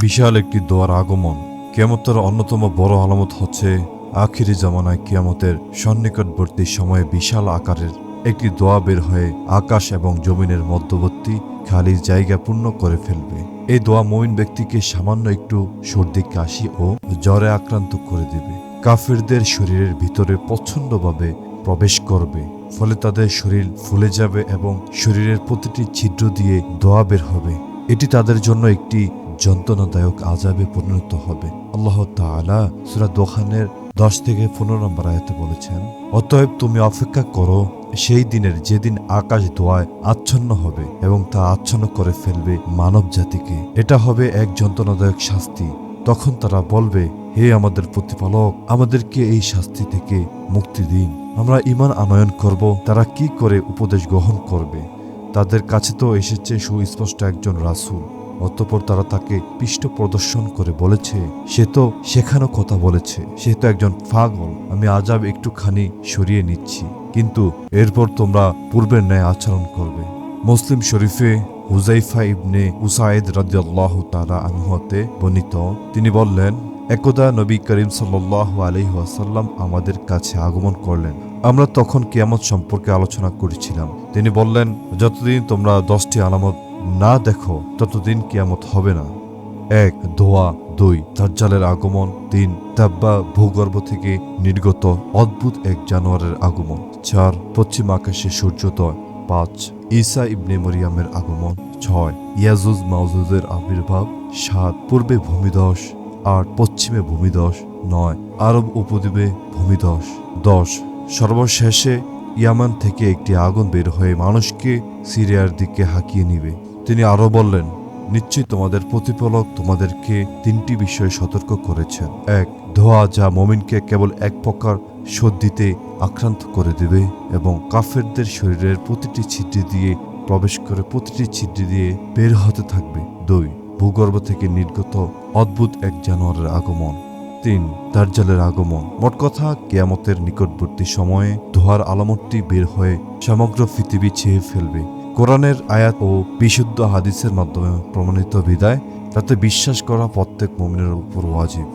বিশাল একটি দোয়ার আগমন। কিয়ামতের অন্যতম বড় আলামত হচ্ছে আখিরি জামানায় কিয়ামতের সন্নিকটবর্তী সময়ে বিশাল আকারের একটি দোয়া বের হয়ে আকাশ এবং জমিনের মধ্যবর্তী খালি জায়গা পূর্ণ করে ফেলবে। এই দোয়া মমিন ব্যক্তিকে সামান্য একটু সর্দি, কাশি ও জ্বরে আক্রান্ত করে দিবে। কাফিরদের শরীরের ভিতরে প্রচণ্ডভাবে প্রবেশ করবে, ফলে তাদের শরীর ফুলে যাবে এবং শরীরের প্রতিটি ছিদ্র দিয়ে দোয়া বের হবে। এটি তাদের জন্য একটি যন্ত্রণাদায়ক আজাবে পরিণত হবে। আল্লাহ তাআলা সূরা দোখানের দশ থেকে পনেরো নম্বর আয়াতে বলেছেন, অতএব তুমি অপেক্ষা করো, সেই দিনের যেদিন আকাশ দোয়ায় আচ্ছন্ন হবে এবং তা আচ্ছন্ন করে ফেলবে মানব জাতিকে। এটা হবে এক যন্ত্রণাদায়ক শাস্তি। তখন তারা বলবে, হে আমাদের প্রতিপালক, আমাদেরকে এই শাস্তি থেকে মুক্তি দিন। আমরা ইমান আনয়ন করব, তারা কি করে উপদেশ গ্রহণ করবে? তাদের কাছে তো এসেছে সুস্পষ্ট একজন রাসূল। অতঃপর তারা তাকে পৃষ্ঠ প্রদর্শন করে বলেছে, সে তো শেখানো কথা বলেছে। সে তো একজন পাগল। আমি আজাব একটুখানি সরিয়ে নিচ্ছি। কিন্তু এরপর তোমরা পূর্বের ন্যায় আচরণ করবে। মুসলিম শরীফে হুজাইফা ইবনে উসাইদ রাদিয়াল্লাহু তাআলা আনহুতে বর্ণিত, তিনি বললেন, একদা নবী করিম সাল্লাল্লাহু আলাইহি ওয়াসাল্লাম আমাদের কাছে আগমন করলেন। আমরা তখন কিয়ামত সম্পর্কে আলোচনা করেছিলাম। তিনি বললেন, যতদিন তোমরা দশটি আলামত না দেখো, ততদিন কিয়ামত হবে না। এক ধোয়া দুই, দাজ্জালের আগমন। তিন, তাব্বা ভূগর্ভ থেকে নির্গত অদ্ভুত এক জানোয়ারের আগমন। চার, পশ্চিম আকাশে সূর্যোদয়। পাঁচ, ঈসা ইবনে মরিয়ামের আগমন। ছয়, ইয়াজুজ মাউজুজের আবির্ভাব। সাত, পূর্বে ভূমিধস। আট, পশ্চিমে ভূমিধস। নয়, আরব উপদ্বীপে ভূমিধস। দশ, সর্বশেষে ইয়ামান থেকে একটি আগুন বের হয়ে মানুষকে সিরিয়ার দিকে হাঁকিয়ে নিবে। তিনি আরও বললেন, নিশ্চয়ই তোমাদের প্রতিপালক তোমাদেরকে তিনটি বিষয়ে সতর্ক করেছেন। এক, ধোয়া যা মমিনকে কেবল এক প্রকার সর্দিতে আক্রান্ত করে দেবে এবং কাফেরদের শরীরের প্রতিটি ছিদ্রি দিয়ে, প্রবেশ করে প্রতিটি ছিদ্রি দিয়ে বের হতে থাকবে। দুই, ভূগর্ভ থেকে নির্গত অদ্ভুত এক জানোয়ারের আগমন। তিন, দার্জালের আগমন। মোট কথা, কেয়ামতের নিকটবর্তী সময়ে ধোয়ার আলামতটি বের হয়ে সমগ্র পৃথিবী ছেয়ে ফেলবে। কোরআনের আয়াত ও বিশুদ্ধ হাদিসের মাধ্যমে প্রমাণিত বিদায়, তাতে বিশ্বাস করা প্রত্যেক মমিনের উপর ওয়াজিব।